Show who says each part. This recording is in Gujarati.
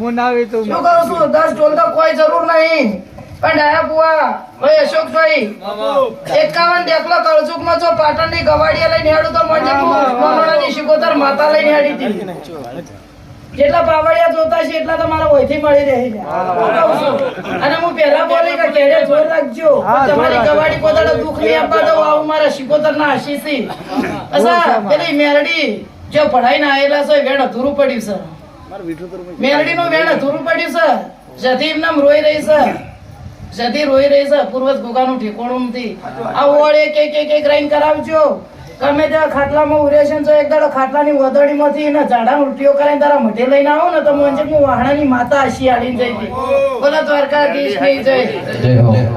Speaker 1: હું ના વેચું.
Speaker 2: શું કરું છું? દસ ઢોલ તો કોઈ જરૂર નહીં. પણ ડાયા બુઆ ભાઈ અશોકભાઈ એકાવન દેખલો કળચુકમાં જો પાટણની ગવાડિયા લઈને હેડું તો મોજે ની શિકોતર માતા લઈને હેડી હતી. જેટલા પાવડિયા જોતા છે એટલા તો મારા વહીથી મળી રહે છે. છું. અને હું પહેલા બોલી કે કેડે જોર રાખજો. તમારી ગવાડી પોતાનો દુઃખ નહીં આપવા દઉં આવું મારા શિકોતર ના આશીષી અસા પેલી મેરડી. જો પઢાઈ ના આયેલા છે વેણ અધૂરું પડ્યું છે. મેરડી નું વેણ અધૂરું પડ્યું છે. જતી એમનામ રોઈ રહી છે. જતી રોઈ રહી છે. પૂર્વજ ગોગાનું ઠેકોણું નથી. આ ઓળ એક એક એક એક રાઈન કરાવજો. ગમે ત્યાં ખાટલામાં ઉરે છે ને એક દાડો ખાટલાની વદડીમાંથી એના ઝાડા ઉલટીઓ કરીને તારા મઢે લઈને આવો ને તો મને હું વાહણાની માતા આશી આડીને જઈ બોલો દ્વારકાધીશ જય
Speaker 3: જય